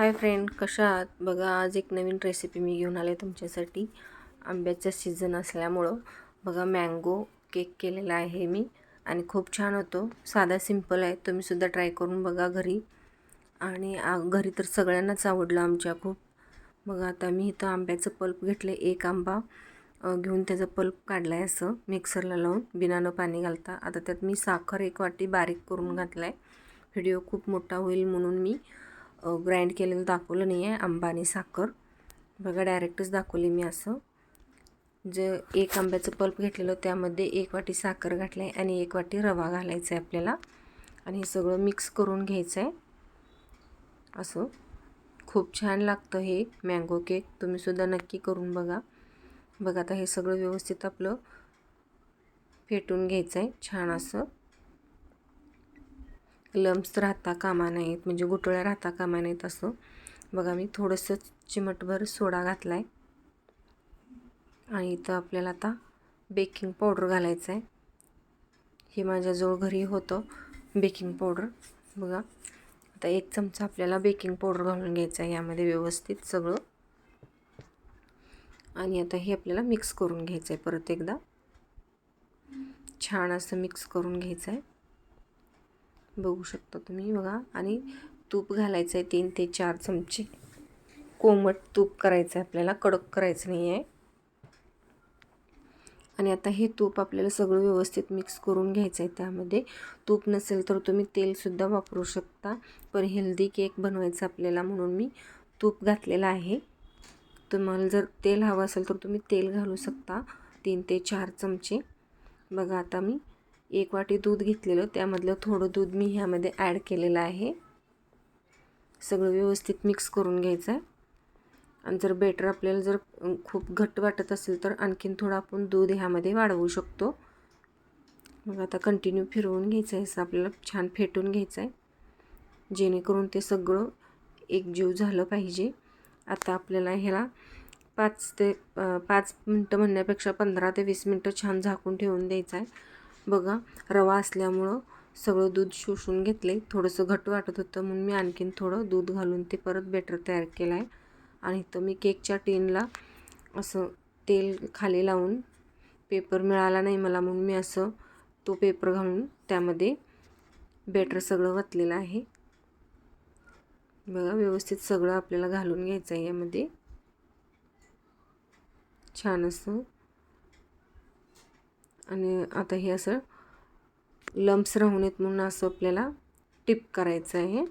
Hi friend कशा आहात? बघा आज एक नवीन रेसिपी मी घेऊन आले तुमच्यासाठी. आंब्याचा सीझन असल्यामुळं. बघा मँगो केक केलेला आहे मी आणि खूप छान होतो. साधा सिंपल आहे. तुम्हीसुद्धा ट्राय करून बघा घरी. आणि घरी तर सगळ्यांनाच आवडलं आमच्या खूप. बघा आता मी इथं आंब्याचं पल्प घेतलं एक आंबा. घेऊन त्याचं पल्प काढलं आहे असं मिक्सरला लावून. बिनानं पाणी घालता. आता त्यात मी साखर एक वाटी बारीक करून घातला आहे व्हिडिओ खूप मोठा होईल म्हणून मी. ग्राइंड केलेलं दाखवलं नाही आहे आंबा आणि साखर. बघा डायरेक्टच दाखवली मी असं. जे एक आंब्याचं पल्प घेतलेलं त्यामध्ये एक वाटी साखर घातला आहे आणि एक वाटी रवा घालायचा आहे आपल्याला. आणि हे सगळं मिक्स करून घ्यायचं आहे असं. खूप छान लागतं हे मँगो केक तुम्हीसुद्धा नक्की करून बघा. बघा आता हे सगळं व्यवस्थित आपलं फेटून घ्यायचं आहे छान असं. लम्स राहता कामा नाहीत म्हणजे गुटळ्या राहता कामा नाहीत असं. बघा मी थोडंसं चिमटभर सोडा घातला आहे आणि इथं आपल्याला आता बेकिंग पावडर घालायचं आहे हे माझ्याजवळ घरी होतं बेकिंग पावडर बघा आता एक चमचा आपल्याला बेकिंग पावडर घालून घ्यायचा आहे यामध्ये व्यवस्थित सगळं. आणि आता हे आपल्याला मिक्स करून घ्यायचं आहे परत एकदा. छान असं मिक्स करून घ्यायचं आहे बघू शकता तुम्ही बघा. आणि तूप घालायचं आहे तीन ते चार चमचे. कोमट तूप करायचं आहे आपल्याला कडक करायचं नाही आहे आणि आता हे तूप आपल्याला सगळं व्यवस्थित मिक्स करून घ्यायचं आहे त्यामध्ये. तूप नसेल तर तुम्ही तेलसुद्धा वापरू शकता. पण हेल्दी केक बनवायचा आपल्याला म्हणून मी तूप घातलेलं आहे. तुम्हाला जर तेल हवं असेल तर तुम्ही तेल घालू शकता. तीन ते चार चमचे. बघा आता मी एक वाटी दूध घेतलेलं त्यामधलं थोडं दूध मी ह्यामध्ये ॲड केलेलं आहे. सगळं व्यवस्थित मिक्स करून घ्यायचं. आहे आणि जर बेटर आपल्याला जर खूप घट्ट वाटत असेल तर आणखीन थोडं आपण दूध ह्यामध्ये वाढवू शकतो. मग आता कंटिन्यू फिरवून घ्यायचं आहे असं आपल्याला छान फेटून घ्यायचं आहे जेणेकरून ते सगळं एकजीव झालं पाहिजे. आता आपल्याला ह्याला पाच ते पाच मिनटं म्हणण्यापेक्षा पंधरा ते वीस मिनटं छान झाकून ठेवून द्यायचं आहे बघा रवा असल्यामुळं सगळं दूध शोषून घेतलं आहे थोडंसं घट वाटत होतं म्हणून मी आणखीन थोडं दूध घालून ते परत बेटर तयार केलं आहे आणि इथं मी केकच्या टीनला असं तेल खाली लावून पेपर मिळाला नाही मला म्हणून मी असं तो पेपर घालून त्यामध्ये बेटर सगळं वतलेलं आहे. बघा व्यवस्थित सगळं आपल्याला घालून घ्यायचं आहे यामध्ये. छान असं आणि आता हे असं लम्प्स राहू नयेत म्हणून असं आपल्याला टिप करायचं आहे.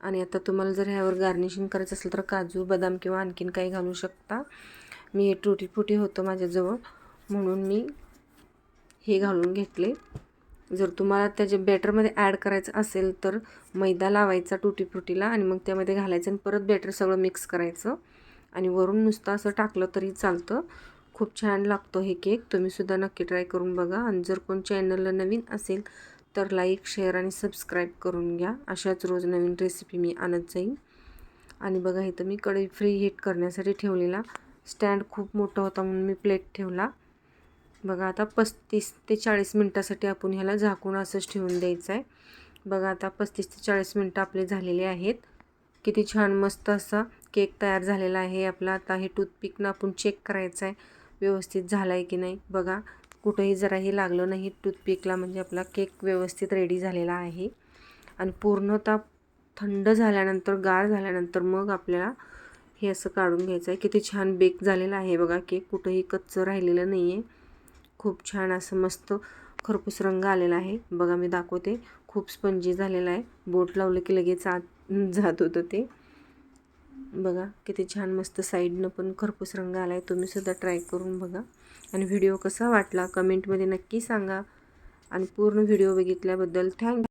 आणि आता तुम्हाला जर ह्यावर गार्निशिंग करायचं असेल तर काजू बदाम किंवा आणखीन काही घालू शकता. मी हे टुटीफुटी होतं माझ्याजवळ म्हणून मी हे घालून घेतले. जर तुम्हाला त्याचे बॅटरमध्ये ॲड करायचं असेल तर मैदा लावायचा टुटीफ्रुटीला आणि मग त्यामध्ये घालायचं आणि परत बॅटर सगळं मिक्स करायचं. आणि वरून नुसतं असं टाकलं तरी चालतं. खूप छान लागतो हे केक. तुम्हीसुद्धा नक्की ट्राय करून बघा. आणि जर कोण चॅनलला नवीन असेल तर लाईक शेअर आणि सबस्क्राईब करून घ्या. अशाच रोज नवीन रेसिपी मी आणत जाईन. आणि बघा इथं मी कढई फ्री हीट करण्यासाठी ठेवलेला. स्टँड खूप मोठा होता म्हणून मी प्लेट ठेवला. बघा आता पस्तीस ते चाळीस मिनटासाठी आपण ह्याला झाकून असंच ठेवून द्यायचं आहे बघा आता पस्तीस ते चाळीस मिनटं आपले झालेले आहेत. किती छान मस्त असा केक तयार झालेला आहे आपला. आता हे टूथपिकनं आपण चेक करायचं आहे व्यवस्थित झाला आहे की नाही? बघा कुठंही जराही लागलं नाही टूथपिकला म्हणजे आपला केक व्यवस्थित रेडी झालेला आहे. आणि पूर्णतः थंड झाल्यानंतर गार झाल्यानंतर मग आपल्याला हे असं काढून घ्यायचं आहे किती छान बेक झालेलं आहे बघा केक. कुठंही कच्चं राहिलेलं नाही आहे खूप छान असं मस्त खरपूस रंग आलेला आहे. बघा मी दाखवते. खूप स्पंजी झालेला आहे. बोट लावलं की लगेच आत जात होतं ते. बघा किती छान मस्त साईडनं पण खरपूस रंग आला आहे तुम्हीसुद्धा ट्राय करून बघा. आणि व्हिडिओ कसा वाटला कमेंटमध्ये नक्की सांगा. आणि पूर्ण व्हिडिओ बघितल्याबद्दल थँक